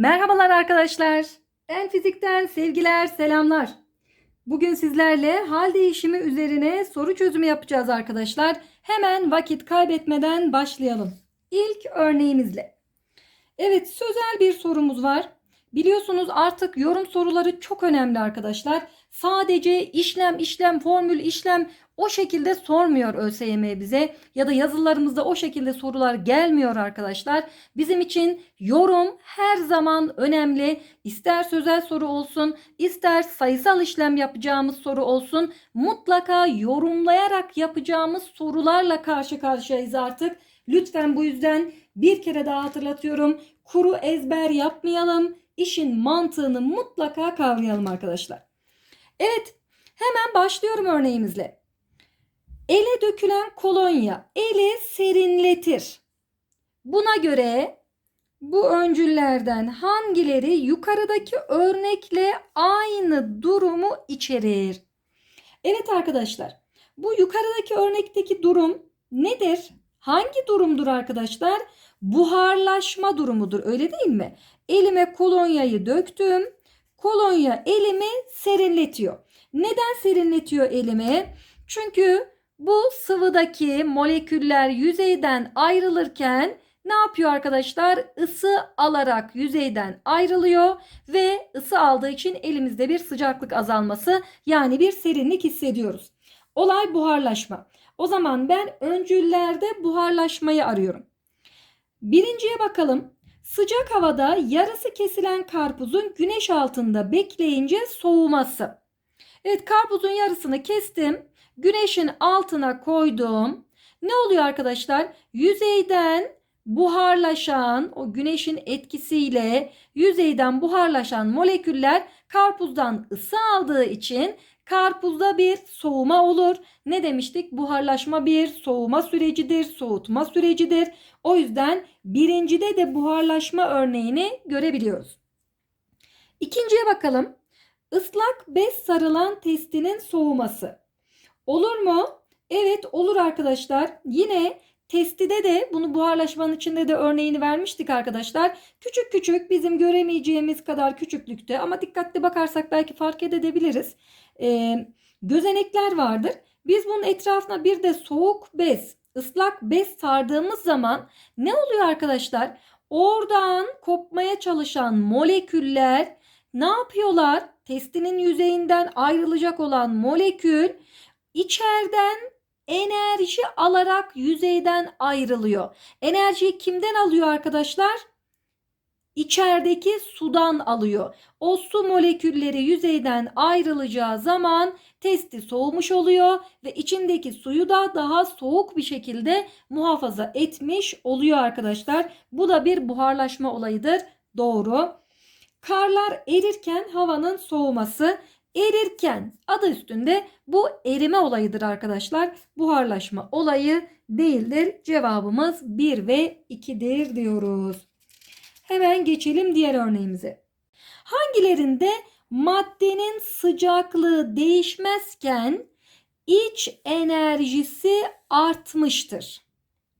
Merhabalar arkadaşlar. En fizikten sevgiler, selamlar. Bugün sizlerle hal değişimi üzerine soru çözümü yapacağız arkadaşlar. Hemen vakit kaybetmeden başlayalım. İlk örneğimizle. Evet, sözel bir sorumuz var. Biliyorsunuz artık yorum soruları çok önemli arkadaşlar. Sadece işlem, işlem, formül, işlem o şekilde sormuyor ÖSYM bize ya da yazılarımızda o şekilde sorular gelmiyor arkadaşlar. Bizim için yorum her zaman önemli. İster sözel soru olsun, ister sayısal işlem yapacağımız soru olsun. Mutlaka yorumlayarak yapacağımız sorularla karşı karşıyayız artık. Lütfen bu yüzden bir kere daha hatırlatıyorum. Kuru ezber yapmayalım. İşin mantığını mutlaka kavrayalım arkadaşlar. Evet, hemen başlıyorum örneğimizle. Ele dökülen kolonya eli serinletir. Buna göre bu öncüllerden hangileri yukarıdaki örnekle aynı durumu içerir? Evet arkadaşlar, bu yukarıdaki örnekteki durum nedir? Hangi durumdur arkadaşlar? Buharlaşma durumudur öyle değil mi? Elime kolonyayı döktüm. Kolonya elimi serinletiyor. Neden serinletiyor elimi? Çünkü bu sıvıdaki moleküller yüzeyden ayrılırken ne yapıyor arkadaşlar? Isı alarak yüzeyden ayrılıyor ve ısı aldığı için elimizde bir sıcaklık azalması yani bir serinlik hissediyoruz. Olay buharlaşma. O zaman ben öncüllerde buharlaşmayı arıyorum. Birinciye bakalım. Sıcak havada yarısı kesilen karpuzun güneş altında bekleyince soğuması. Evet karpuzun yarısını kestim. Güneşin altına koydum. Ne oluyor arkadaşlar? Yüzeyden buharlaşan o güneşin etkisiyle yüzeyden buharlaşan moleküller karpuzdan ısı aldığı için karpuzda bir soğuma olur. Ne demiştik? Buharlaşma bir soğuma sürecidir, soğutma sürecidir. O yüzden birincide de buharlaşma örneğini görebiliyoruz. İkinciye bakalım. Islak bez sarılan testinin soğuması. Olur mu? Evet olur arkadaşlar. Yine testide de bunu buharlaşmanın içinde de örneğini vermiştik arkadaşlar. Küçük küçük bizim göremeyeceğimiz kadar küçüklükte ama dikkatli bakarsak belki fark edebiliriz. Ee, gözenekler vardır. Biz bunun etrafına bir de soğuk bez, ıslak bez sardığımız zaman ne oluyor arkadaşlar? Oradan kopmaya çalışan moleküller ne yapıyorlar? Testinin yüzeyinden ayrılacak olan molekül içeriden enerji alarak yüzeyden ayrılıyor. Enerjiyi kimden alıyor arkadaşlar? İçerideki sudan alıyor. O su molekülleri yüzeyden ayrılacağı zaman testi soğumuş oluyor ve içindeki suyu da daha soğuk bir şekilde muhafaza etmiş oluyor arkadaşlar. Bu da bir buharlaşma olayıdır. Doğru. Karlar erirken havanın soğuması erirken adı üstünde bu erime olayıdır arkadaşlar. Buharlaşma olayı değildir. Cevabımız 1 ve 2'dir diyoruz. Hemen geçelim diğer örneğimize. Hangilerinde maddenin sıcaklığı değişmezken iç enerjisi artmıştır?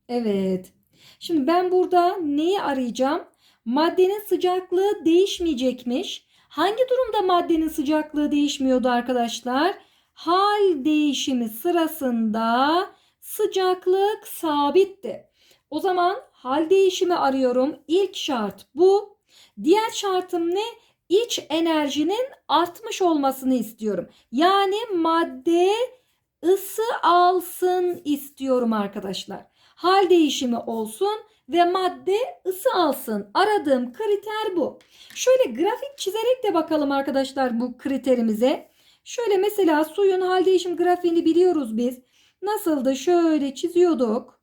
Evet. Şimdi ben burada neyi arayacağım? Maddenin sıcaklığı değişmeyecekmiş. Hangi durumda maddenin sıcaklığı değişmiyordu arkadaşlar? Hal değişimi sırasında sıcaklık sabitti. O zaman hal değişimi arıyorum. İlk şart bu. Diğer şartım ne? İç enerjinin artmış olmasını istiyorum. Yani madde ısı alsın istiyorum arkadaşlar. Hal değişimi olsun ve madde ısı alsın. Aradığım kriter bu. Şöyle grafik çizerek de bakalım arkadaşlar bu kriterimize. Şöyle mesela suyun hal değişim grafiğini biliyoruz biz. Nasıldı? Şöyle çiziyorduk.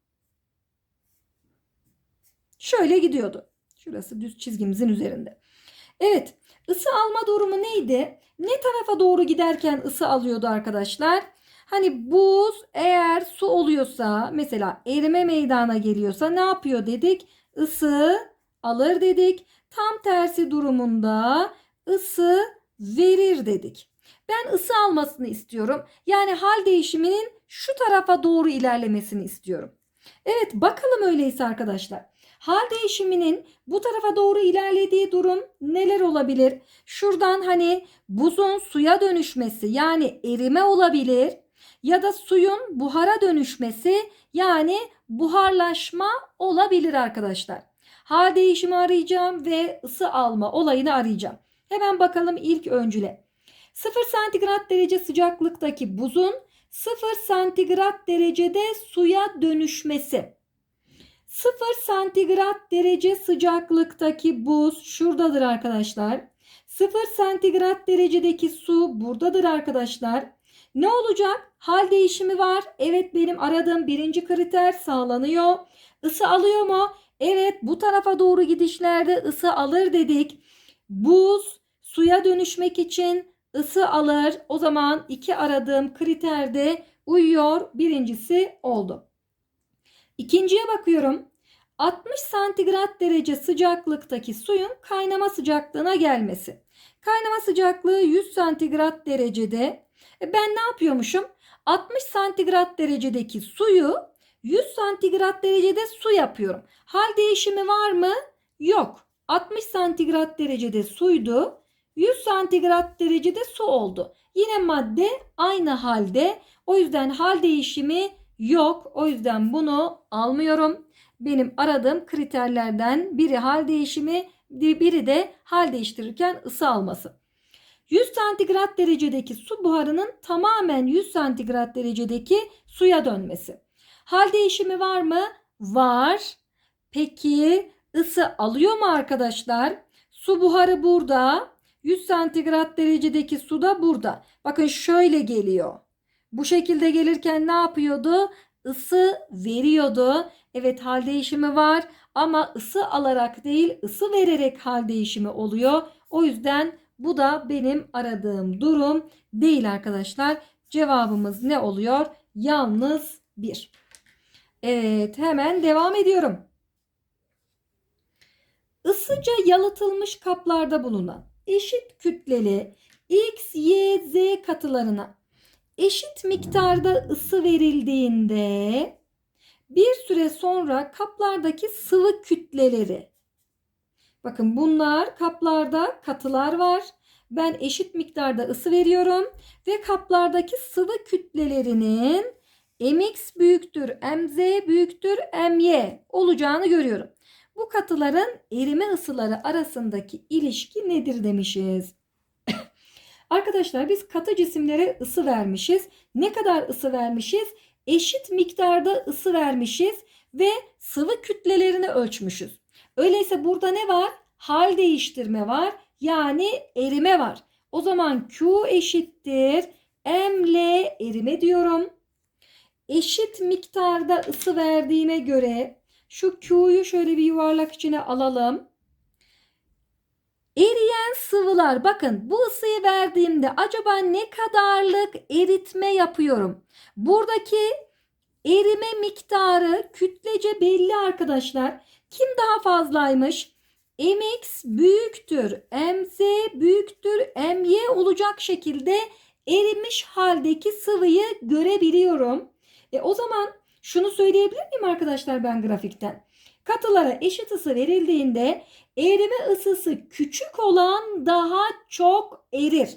Şöyle gidiyordu. Şurası düz çizgimizin üzerinde. Evet. ısı alma durumu neydi? Ne tarafa doğru giderken ısı alıyordu arkadaşlar? Hani buz eğer su oluyorsa mesela erime meydana geliyorsa ne yapıyor dedik? Isı alır dedik. Tam tersi durumunda ısı verir dedik. Ben ısı almasını istiyorum. Yani hal değişiminin şu tarafa doğru ilerlemesini istiyorum. Evet bakalım öyleyse arkadaşlar. Hal değişiminin bu tarafa doğru ilerlediği durum neler olabilir? Şuradan hani buzun suya dönüşmesi yani erime olabilir ya da suyun buhara dönüşmesi yani buharlaşma olabilir arkadaşlar. Hal değişimi arayacağım ve ısı alma olayını arayacağım. Hemen bakalım ilk öncüle. 0 santigrat derece sıcaklıktaki buzun 0 santigrat derecede suya dönüşmesi. 0 santigrat derece sıcaklıktaki buz şuradadır arkadaşlar. 0 santigrat derecedeki su buradadır arkadaşlar. Ne olacak? Hal değişimi var. Evet benim aradığım birinci kriter sağlanıyor. Isı alıyor mu? Evet bu tarafa doğru gidişlerde ısı alır dedik. Buz suya dönüşmek için ısı alır. O zaman iki aradığım kriterde uyuyor. Birincisi oldu. İkinciye bakıyorum. 60 santigrat derece sıcaklıktaki suyun kaynama sıcaklığına gelmesi. Kaynama sıcaklığı 100 santigrat derecede. E ben ne yapıyormuşum? 60 santigrat derecedeki suyu 100 santigrat derecede su yapıyorum. Hal değişimi var mı? Yok. 60 santigrat derecede suydu. 100 santigrat derecede su oldu. Yine madde aynı halde. O yüzden hal değişimi yok. O yüzden bunu almıyorum. Benim aradığım kriterlerden biri hal değişimi, biri de hal değiştirirken ısı alması. 100 santigrat derecedeki su buharının tamamen 100 santigrat derecedeki suya dönmesi. Hal değişimi var mı? Var. Peki ısı alıyor mu arkadaşlar? Su buharı burada. 100 santigrat derecedeki su da burada. Bakın şöyle geliyor. Bu şekilde gelirken ne yapıyordu? Isı veriyordu. Evet hal değişimi var ama ısı alarak değil ısı vererek hal değişimi oluyor. O yüzden bu da benim aradığım durum değil arkadaşlar. Cevabımız ne oluyor? Yalnız 1. Evet hemen devam ediyorum. Isıca yalıtılmış kaplarda bulunan eşit kütleli X, Y, Z katılarına eşit miktarda ısı verildiğinde bir süre sonra kaplardaki sıvı kütleleri bakın bunlar kaplarda katılar var. Ben eşit miktarda ısı veriyorum ve kaplardaki sıvı kütlelerinin mx büyüktür mz büyüktür my olacağını görüyorum. Bu katıların erime ısıları arasındaki ilişki nedir demişiz. Arkadaşlar biz katı cisimlere ısı vermişiz. Ne kadar ısı vermişiz? Eşit miktarda ısı vermişiz ve sıvı kütlelerini ölçmüşüz. Öyleyse burada ne var? Hal değiştirme var. Yani erime var. O zaman Q eşittir. M L erime diyorum. Eşit miktarda ısı verdiğime göre şu Q'yu şöyle bir yuvarlak içine alalım. Eriyen sıvılar bakın bu ısıyı verdiğimde acaba ne kadarlık eritme yapıyorum? Buradaki erime miktarı kütlece belli arkadaşlar. Kim daha fazlaymış? mx büyüktür mz büyüktür my olacak şekilde erimiş haldeki sıvıyı görebiliyorum. E o zaman şunu söyleyebilir miyim arkadaşlar ben grafikten? Katılara eşit ısı verildiğinde erime ısısı küçük olan daha çok erir.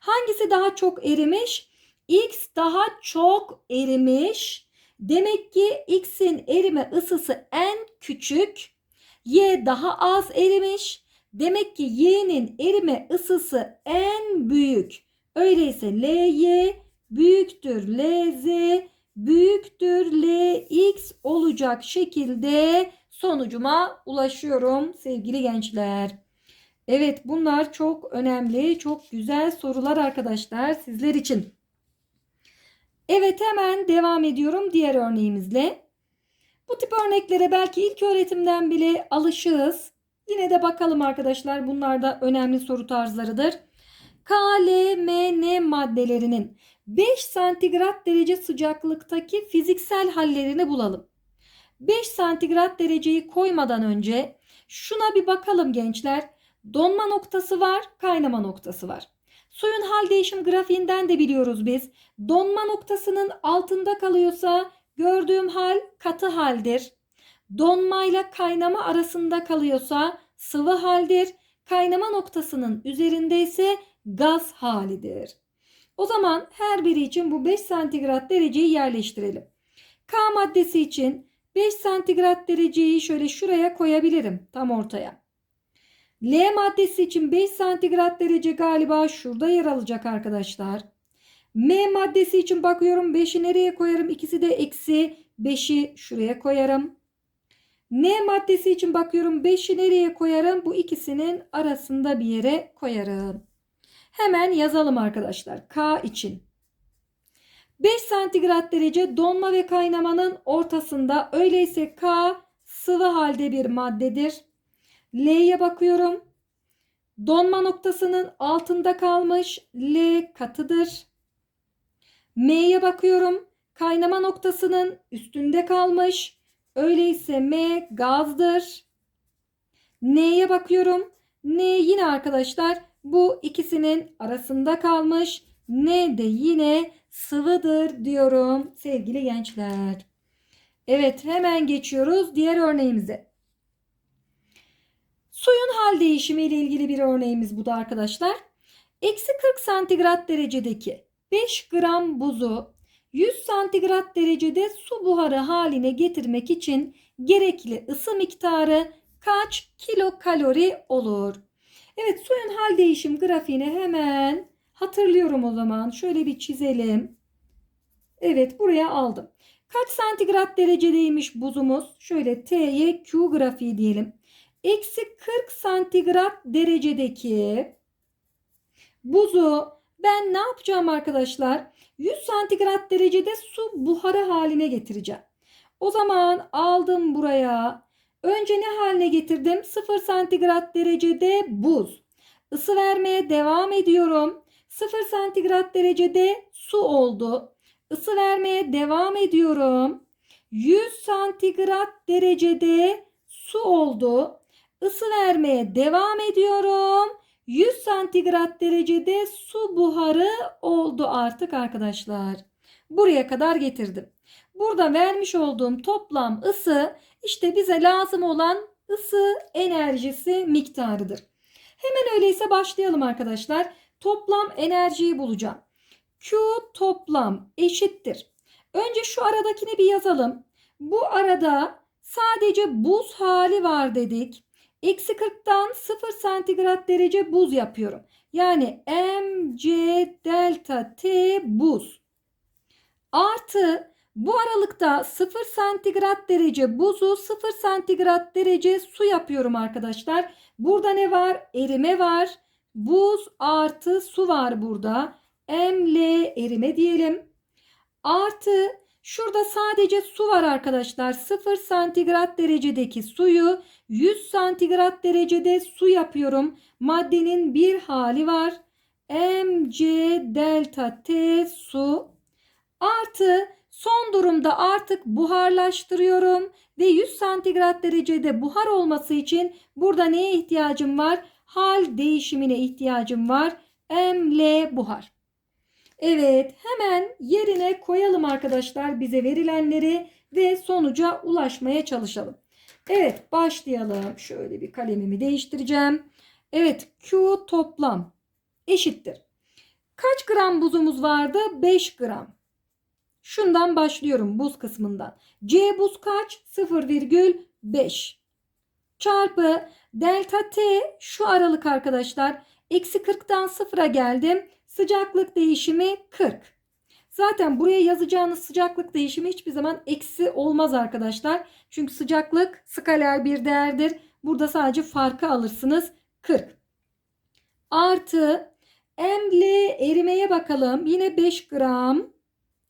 Hangisi daha çok erimiş? X daha çok erimiş. Demek ki X'in erime ısısı en küçük. Y daha az erimiş. Demek ki Y'nin erime ısısı en büyük. Öyleyse LY büyüktür LZ büyüktür LX olacak şekilde sonucuma ulaşıyorum sevgili gençler. Evet bunlar çok önemli, çok güzel sorular arkadaşlar sizler için. Evet hemen devam ediyorum diğer örneğimizle. Bu tip örneklere belki ilk öğretimden bile alışığız. Yine de bakalım arkadaşlar bunlar da önemli soru tarzlarıdır. K, L, M, N maddelerinin 5 santigrat derece sıcaklıktaki fiziksel hallerini bulalım. 5 santigrat dereceyi koymadan önce şuna bir bakalım gençler. Donma noktası var, kaynama noktası var. Suyun hal değişim grafiğinden de biliyoruz biz. Donma noktasının altında kalıyorsa gördüğüm hal katı haldir. donmayla kaynama arasında kalıyorsa sıvı haldir. Kaynama noktasının üzerinde ise gaz halidir. O zaman her biri için bu 5 santigrat dereceyi yerleştirelim. K maddesi için 5 santigrat dereceyi şöyle şuraya koyabilirim tam ortaya. L maddesi için 5 santigrat derece galiba şurada yer alacak arkadaşlar. M maddesi için bakıyorum 5'i nereye koyarım? İkisi de eksi 5'i şuraya koyarım. N maddesi için bakıyorum 5'i nereye koyarım? Bu ikisinin arasında bir yere koyarım. Hemen yazalım arkadaşlar. K için. 5 santigrat derece donma ve kaynamanın ortasında. Öyleyse K sıvı halde bir maddedir. L'ye bakıyorum. Donma noktasının altında kalmış. L katıdır. M'ye bakıyorum. Kaynama noktasının üstünde kalmış. Öyleyse M gazdır. N'ye bakıyorum. N yine arkadaşlar bu ikisinin arasında kalmış. N de yine sıvıdır diyorum sevgili gençler. Evet hemen geçiyoruz diğer örneğimize. Değişimi ile ilgili bir örneğimiz bu da arkadaşlar. Eksi 40 santigrat derecedeki 5 gram buzu 100 santigrat derecede su buharı haline getirmek için gerekli ısı miktarı kaç kilokalori olur? Evet suyun hal değişim grafiğini hemen hatırlıyorum o zaman. Şöyle bir çizelim. Evet buraya aldım. Kaç santigrat derecedeymiş buzumuz? Şöyle T'ye Q grafiği diyelim. Eksi 40 santigrat derecedeki buzu ben ne yapacağım arkadaşlar? 100 santigrat derecede su buharı haline getireceğim. O zaman aldım buraya. Önce ne haline getirdim? 0 santigrat derecede buz. Isı vermeye devam ediyorum. 0 santigrat derecede su oldu. Isı vermeye devam ediyorum. 100 santigrat derecede su oldu. Isı vermeye devam ediyorum. 100 santigrat derecede su buharı oldu artık arkadaşlar. Buraya kadar getirdim. Burada vermiş olduğum toplam ısı işte bize lazım olan ısı enerjisi miktarıdır. Hemen öyleyse başlayalım arkadaşlar. Toplam enerjiyi bulacağım. Q toplam eşittir. Önce şu aradakini bir yazalım. Bu arada sadece buz hali var dedik. Eksi 40'tan 0 santigrat derece buz yapıyorum. Yani mc delta t buz. Artı bu aralıkta 0 santigrat derece buzu 0 santigrat derece su yapıyorum arkadaşlar. Burada ne var? Erime var. Buz artı su var burada. Ml erime diyelim. Artı şurada sadece su var arkadaşlar. 0 santigrat derecedeki suyu 100 santigrat derecede su yapıyorum. Maddenin bir hali var. Mc delta T su artı son durumda artık buharlaştırıyorum ve 100 santigrat derecede buhar olması için burada neye ihtiyacım var? Hal değişimine ihtiyacım var. Ml buhar. Evet hemen yerine koyalım arkadaşlar bize verilenleri ve sonuca ulaşmaya çalışalım. Evet başlayalım. Şöyle bir kalemimi değiştireceğim. Evet Q toplam eşittir. Kaç gram buzumuz vardı? 5 gram. Şundan başlıyorum buz kısmından. C buz kaç? 0,5 çarpı delta T şu aralık arkadaşlar. Eksi 40'tan 0'a geldim. Sıcaklık değişimi 40. Zaten buraya yazacağınız sıcaklık değişimi hiçbir zaman eksi olmaz arkadaşlar. Çünkü sıcaklık skaler bir değerdir. Burada sadece farkı alırsınız. 40. Artı ml erimeye bakalım. Yine 5 gram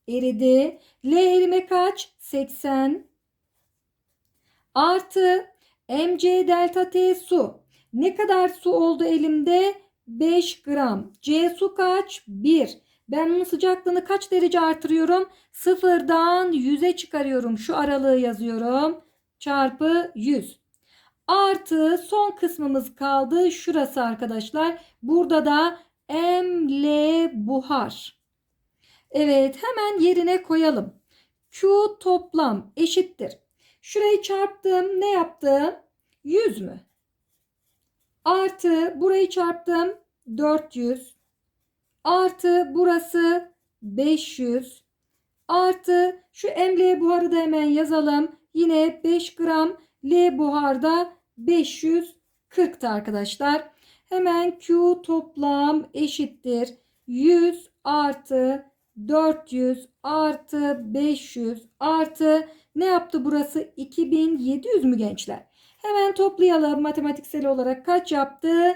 eridi. L erime kaç? 80. Artı mc delta t su. Ne kadar su oldu elimde? 5 gram. C su kaç? 1. Ben bunun sıcaklığını kaç derece artırıyorum? Sıfırdan 100'e çıkarıyorum. Şu aralığı yazıyorum. Çarpı 100. Artı son kısmımız kaldı. Şurası arkadaşlar. Burada da ml buhar. Evet hemen yerine koyalım. Q toplam eşittir. Şurayı çarptım. Ne yaptım? 100 mü? Artı burayı çarptım. 400. Artı burası 500. Artı şu ML buharı da hemen yazalım. Yine 5 gram L buharda 540'tı arkadaşlar. Hemen Q toplam eşittir. 100 artı 400 artı 500 artı ne yaptı burası? 2700 mü gençler? Hemen toplayalım matematiksel olarak kaç yaptı?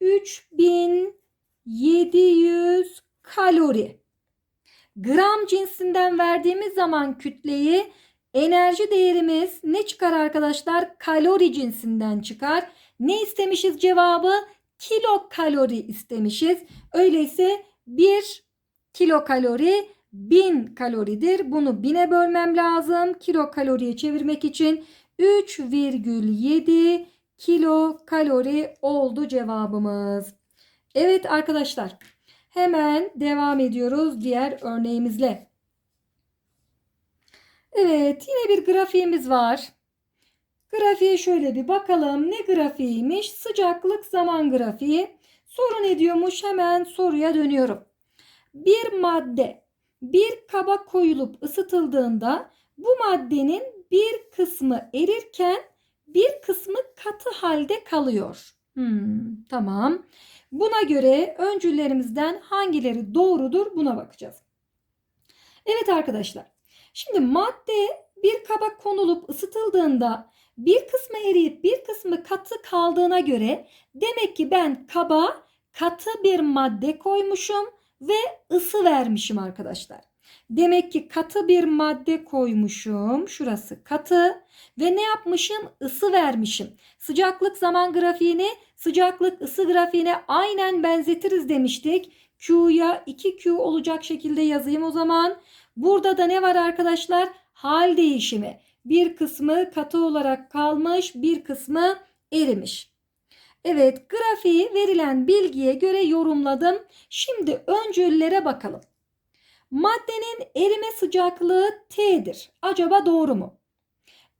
3700 kalori. Gram cinsinden verdiğimiz zaman kütleyi enerji değerimiz ne çıkar arkadaşlar? Kalori cinsinden çıkar. Ne istemişiz cevabı? Kilo kalori istemişiz. Öyleyse 1 kilokalori 1000 kaloridir. Bunu bine bölmem lazım. Kilokaloriye çevirmek için 3,7 kilo kalori oldu cevabımız. Evet arkadaşlar hemen devam ediyoruz diğer örneğimizle. Evet yine bir grafiğimiz var. Grafiğe şöyle bir bakalım. Ne grafiğiymiş? Sıcaklık zaman grafiği. Soru ne diyormuş? Hemen soruya dönüyorum. Bir madde bir kaba koyulup ısıtıldığında bu maddenin bir kısmı erirken bir kısmı katı halde kalıyor. Hmm, tamam. Buna göre öncüllerimizden hangileri doğrudur buna bakacağız. Evet arkadaşlar. Şimdi madde bir kaba konulup ısıtıldığında bir kısmı eriyip bir kısmı katı kaldığına göre demek ki ben kaba katı bir madde koymuşum ve ısı vermişim arkadaşlar. Demek ki katı bir madde koymuşum. Şurası katı ve ne yapmışım? Isı vermişim. Sıcaklık zaman grafiğini sıcaklık ısı grafiğine aynen benzetiriz demiştik. Q'ya 2Q olacak şekilde yazayım o zaman. Burada da ne var arkadaşlar? Hal değişimi. Bir kısmı katı olarak kalmış, bir kısmı erimiş. Evet, grafiği verilen bilgiye göre yorumladım. Şimdi öncüllere bakalım. Maddenin erime sıcaklığı T'dir. Acaba doğru mu?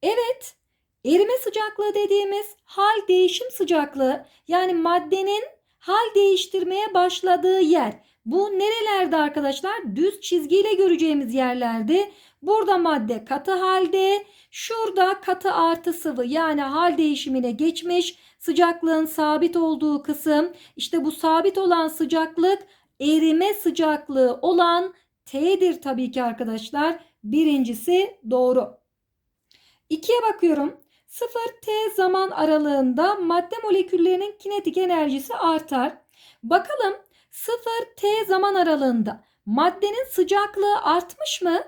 Evet, erime sıcaklığı dediğimiz hal değişim sıcaklığı yani maddenin hal değiştirmeye başladığı yer. Bu nerelerde arkadaşlar? Düz çizgiyle göreceğimiz yerlerde. Burada madde katı halde, şurada katı artı sıvı yani hal değişimine geçmiş. Sıcaklığın sabit olduğu kısım. İşte bu sabit olan sıcaklık erime sıcaklığı olan T'dir tabii ki arkadaşlar. Birincisi doğru. İkiye bakıyorum. 0T zaman aralığında madde moleküllerinin kinetik enerjisi artar. Bakalım 0T zaman aralığında maddenin sıcaklığı artmış mı?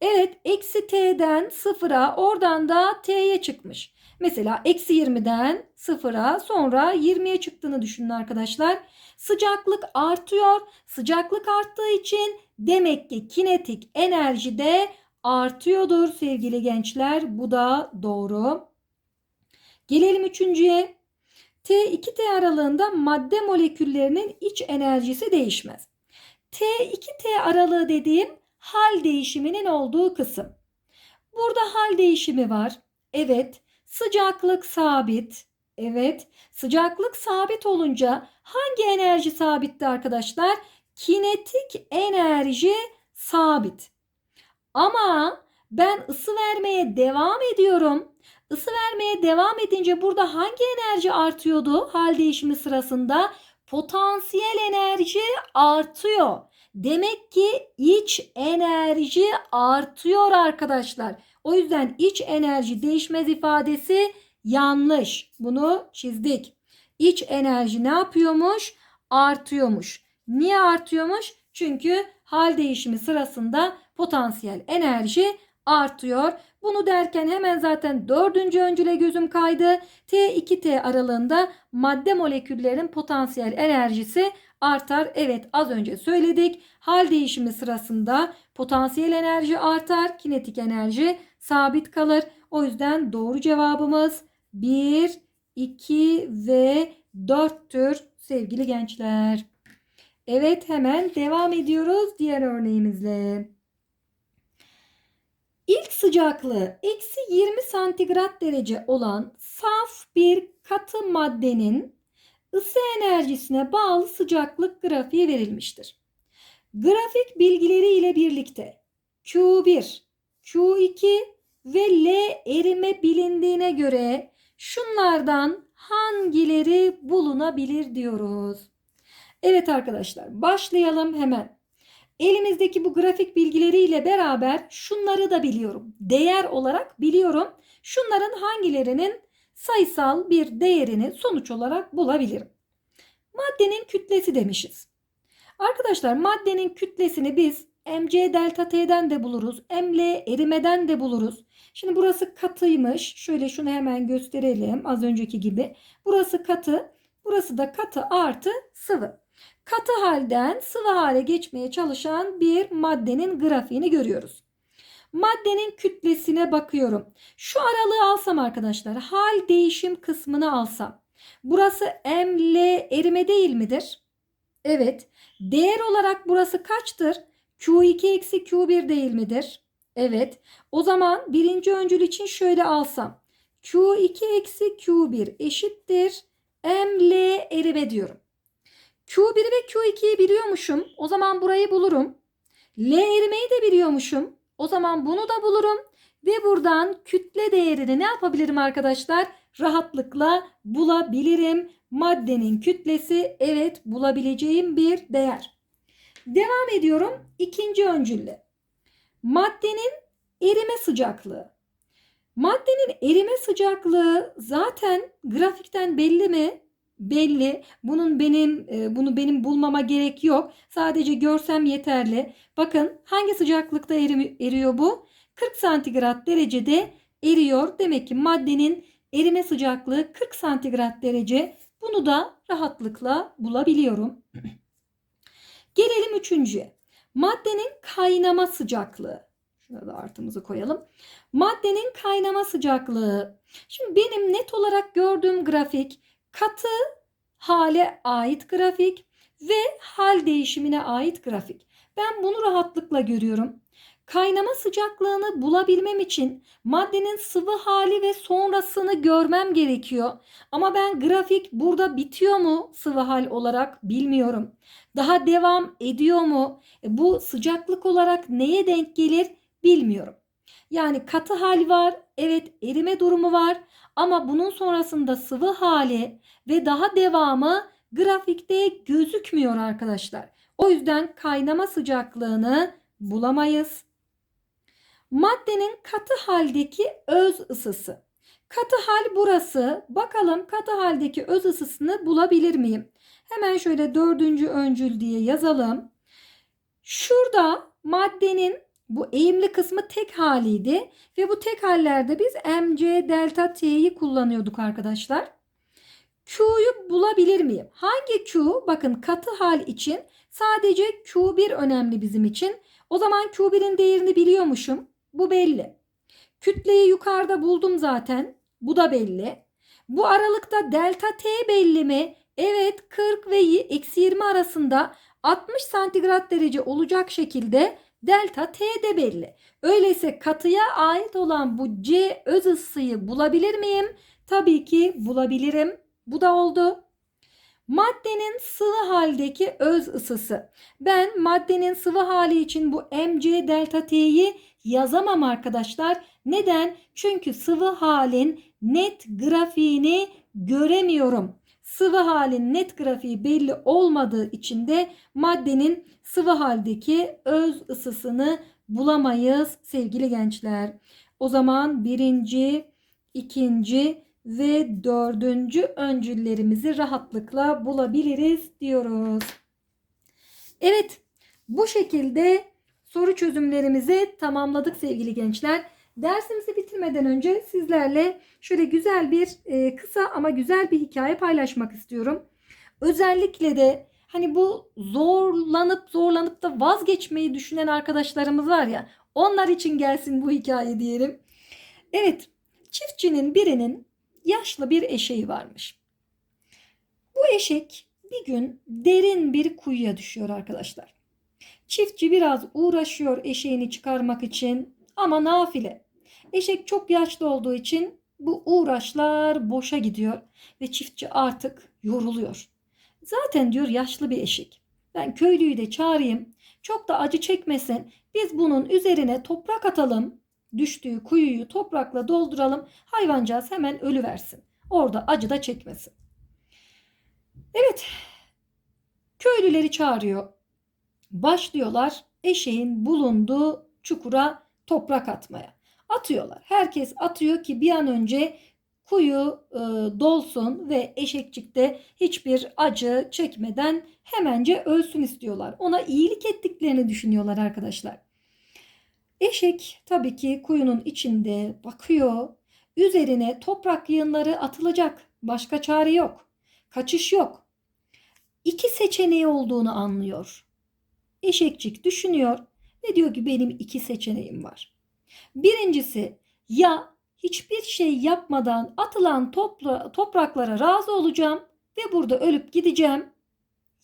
Evet eksi T'den sıfıra oradan da T'ye çıkmış. Mesela eksi 20'den sıfıra sonra 20'ye çıktığını düşünün arkadaşlar. Sıcaklık artıyor. Sıcaklık arttığı için demek ki kinetik enerji de artıyordur sevgili gençler. Bu da doğru. Gelelim üçüncüye. T2T aralığında madde moleküllerinin iç enerjisi değişmez. T2T aralığı dediğim hal değişiminin olduğu kısım. Burada hal değişimi var. Evet. Sıcaklık sabit. Evet. Sıcaklık sabit olunca hangi enerji sabitti arkadaşlar? Kinetik enerji sabit. Ama ben ısı vermeye devam ediyorum. Isı vermeye devam edince burada hangi enerji artıyordu hal değişimi sırasında? Potansiyel enerji artıyor. Demek ki iç enerji artıyor arkadaşlar. O yüzden iç enerji değişmez ifadesi yanlış. Bunu çizdik. İç enerji ne yapıyormuş? Artıyormuş. Niye artıyormuş? Çünkü hal değişimi sırasında potansiyel enerji artıyor. Bunu derken hemen zaten dördüncü öncüle gözüm kaydı. T2T aralığında madde moleküllerin potansiyel enerjisi artar. Evet az önce söyledik. Hal değişimi sırasında potansiyel enerji artar. Kinetik enerji sabit kalır. O yüzden doğru cevabımız 1, 2 ve 4'tür sevgili gençler. Evet hemen devam ediyoruz diğer örneğimizle. İlk sıcaklığı eksi 20 santigrat derece olan saf bir katı maddenin ısı enerjisine bağlı sıcaklık grafiği verilmiştir. Grafik bilgileri ile birlikte Q1, Q2 ve L erime bilindiğine göre şunlardan hangileri bulunabilir diyoruz. Evet arkadaşlar başlayalım hemen. Elimizdeki bu grafik bilgileriyle beraber şunları da biliyorum. Değer olarak biliyorum. Şunların hangilerinin sayısal bir değerini sonuç olarak bulabilirim. Maddenin kütlesi demişiz. Arkadaşlar maddenin kütlesini biz mc delta t'den de buluruz. ml erimeden de buluruz. Şimdi burası katıymış. Şöyle şunu hemen gösterelim az önceki gibi. Burası katı. Burası da katı artı sıvı. Katı halden sıvı hale geçmeye çalışan bir maddenin grafiğini görüyoruz. Maddenin kütlesine bakıyorum. Şu aralığı alsam arkadaşlar hal değişim kısmını alsam. Burası ml erime değil midir? Evet. Değer olarak burası kaçtır? Q2 eksi Q1 değil midir? Evet. O zaman birinci öncül için şöyle alsam. Q2 eksi Q1 eşittir. ml erime diyorum. Q1 ve Q2'yi biliyormuşum. O zaman burayı bulurum. L erimeyi de biliyormuşum. O zaman bunu da bulurum. Ve buradan kütle değerini ne yapabilirim arkadaşlar? Rahatlıkla bulabilirim. Maddenin kütlesi evet bulabileceğim bir değer. Devam ediyorum ikinci öncülle. Maddenin erime sıcaklığı. Maddenin erime sıcaklığı zaten grafikten belli mi? belli. Bunun benim e, bunu benim bulmama gerek yok. Sadece görsem yeterli. Bakın hangi sıcaklıkta eriyor bu? 40 santigrat derecede eriyor. Demek ki maddenin erime sıcaklığı 40 santigrat derece. Bunu da rahatlıkla bulabiliyorum. Gelelim üçüncüye. Maddenin kaynama sıcaklığı. Şurada da artımızı koyalım. Maddenin kaynama sıcaklığı. Şimdi benim net olarak gördüğüm grafik katı hale ait grafik ve hal değişimine ait grafik. Ben bunu rahatlıkla görüyorum. Kaynama sıcaklığını bulabilmem için maddenin sıvı hali ve sonrasını görmem gerekiyor. Ama ben grafik burada bitiyor mu sıvı hal olarak bilmiyorum. Daha devam ediyor mu? E, bu sıcaklık olarak neye denk gelir bilmiyorum. Yani katı hal var, evet erime durumu var ama bunun sonrasında sıvı hali ve daha devamı grafikte gözükmüyor arkadaşlar. O yüzden kaynama sıcaklığını bulamayız. Maddenin katı haldeki öz ısısı. Katı hal burası. Bakalım katı haldeki öz ısısını bulabilir miyim? Hemen şöyle dördüncü öncül diye yazalım. Şurada maddenin bu eğimli kısmı tek haliydi ve bu tek hallerde biz mc delta t'yi kullanıyorduk arkadaşlar. Q'yu bulabilir miyim? Hangi Q? Bakın katı hal için sadece Q1 önemli bizim için. O zaman Q1'in değerini biliyormuşum. Bu belli. Kütleyi yukarıda buldum zaten. Bu da belli. Bu aralıkta delta T belli mi? Evet 40 ve eksi 20 arasında 60 santigrat derece olacak şekilde delta T de belli. Öyleyse katıya ait olan bu C öz ısıyı bulabilir miyim? Tabii ki bulabilirim. Bu da oldu. Maddenin sıvı haldeki öz ısısı. Ben maddenin sıvı hali için bu mc delta t'yi yazamam arkadaşlar. Neden? Çünkü sıvı halin net grafiğini göremiyorum. Sıvı halin net grafiği belli olmadığı için de maddenin sıvı haldeki öz ısısını bulamayız sevgili gençler. O zaman birinci, ikinci ve dördüncü öncüllerimizi rahatlıkla bulabiliriz diyoruz. Evet bu şekilde soru çözümlerimizi tamamladık sevgili gençler. Dersimizi bitirmeden önce sizlerle şöyle güzel bir e, kısa ama güzel bir hikaye paylaşmak istiyorum. Özellikle de hani bu zorlanıp zorlanıp da vazgeçmeyi düşünen arkadaşlarımız var ya onlar için gelsin bu hikaye diyelim. Evet çiftçinin birinin yaşlı bir eşeği varmış. Bu eşek bir gün derin bir kuyuya düşüyor arkadaşlar. Çiftçi biraz uğraşıyor eşeğini çıkarmak için ama nafile. Eşek çok yaşlı olduğu için bu uğraşlar boşa gidiyor ve çiftçi artık yoruluyor. Zaten diyor yaşlı bir eşek. Ben köylüyü de çağırayım. Çok da acı çekmesin. Biz bunun üzerine toprak atalım. Düştüğü kuyuyu toprakla dolduralım. Hayvancağız hemen ölü versin. Orada acı da çekmesin. Evet. Köylüleri çağırıyor. Başlıyorlar eşeğin bulunduğu çukura toprak atmaya. Atıyorlar. Herkes atıyor ki bir an önce kuyu e, dolsun ve eşekçik de hiçbir acı çekmeden hemence ölsün istiyorlar. Ona iyilik ettiklerini düşünüyorlar arkadaşlar. Eşek tabii ki kuyunun içinde bakıyor. Üzerine toprak yığınları atılacak. Başka çare yok. Kaçış yok. İki seçeneği olduğunu anlıyor. Eşekçik düşünüyor ve diyor ki benim iki seçeneğim var. Birincisi ya hiçbir şey yapmadan atılan topra topraklara razı olacağım ve burada ölüp gideceğim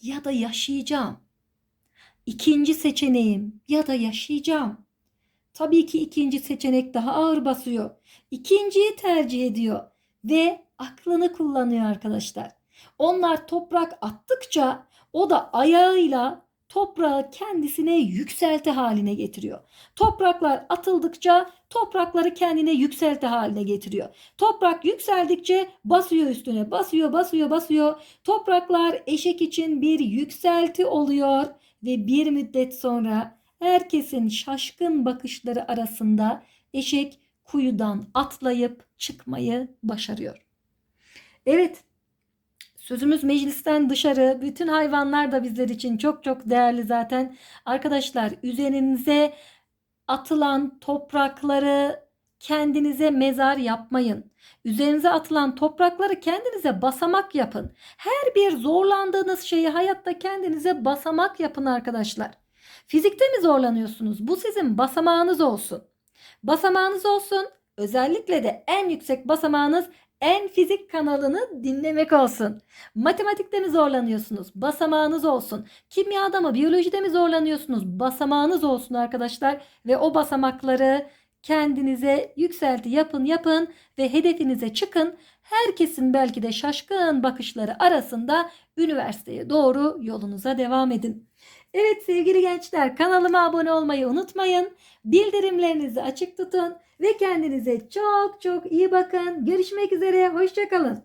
ya da yaşayacağım. İkinci seçeneğim ya da yaşayacağım. Tabii ki ikinci seçenek daha ağır basıyor. İkinciyi tercih ediyor ve aklını kullanıyor arkadaşlar. Onlar toprak attıkça o da ayağıyla toprağı kendisine yükselti haline getiriyor. Topraklar atıldıkça toprakları kendine yükselti haline getiriyor. Toprak yükseldikçe basıyor üstüne, basıyor, basıyor, basıyor. Topraklar eşek için bir yükselti oluyor ve bir müddet sonra herkesin şaşkın bakışları arasında eşek kuyudan atlayıp çıkmayı başarıyor. Evet, Sözümüz meclisten dışarı. Bütün hayvanlar da bizler için çok çok değerli zaten. Arkadaşlar üzerinize atılan toprakları kendinize mezar yapmayın. Üzerinize atılan toprakları kendinize basamak yapın. Her bir zorlandığınız şeyi hayatta kendinize basamak yapın arkadaşlar. Fizikte mi zorlanıyorsunuz? Bu sizin basamağınız olsun. Basamağınız olsun. Özellikle de en yüksek basamağınız en fizik kanalını dinlemek olsun. Matematikte mi zorlanıyorsunuz? Basamağınız olsun. Kimyada mı, biyolojide mi zorlanıyorsunuz? Basamağınız olsun arkadaşlar ve o basamakları kendinize yükselti yapın yapın ve hedefinize çıkın. Herkesin belki de şaşkın bakışları arasında üniversiteye doğru yolunuza devam edin. Evet sevgili gençler kanalıma abone olmayı unutmayın. Bildirimlerinizi açık tutun ve kendinize çok çok iyi bakın. Görüşmek üzere. Hoşçakalın.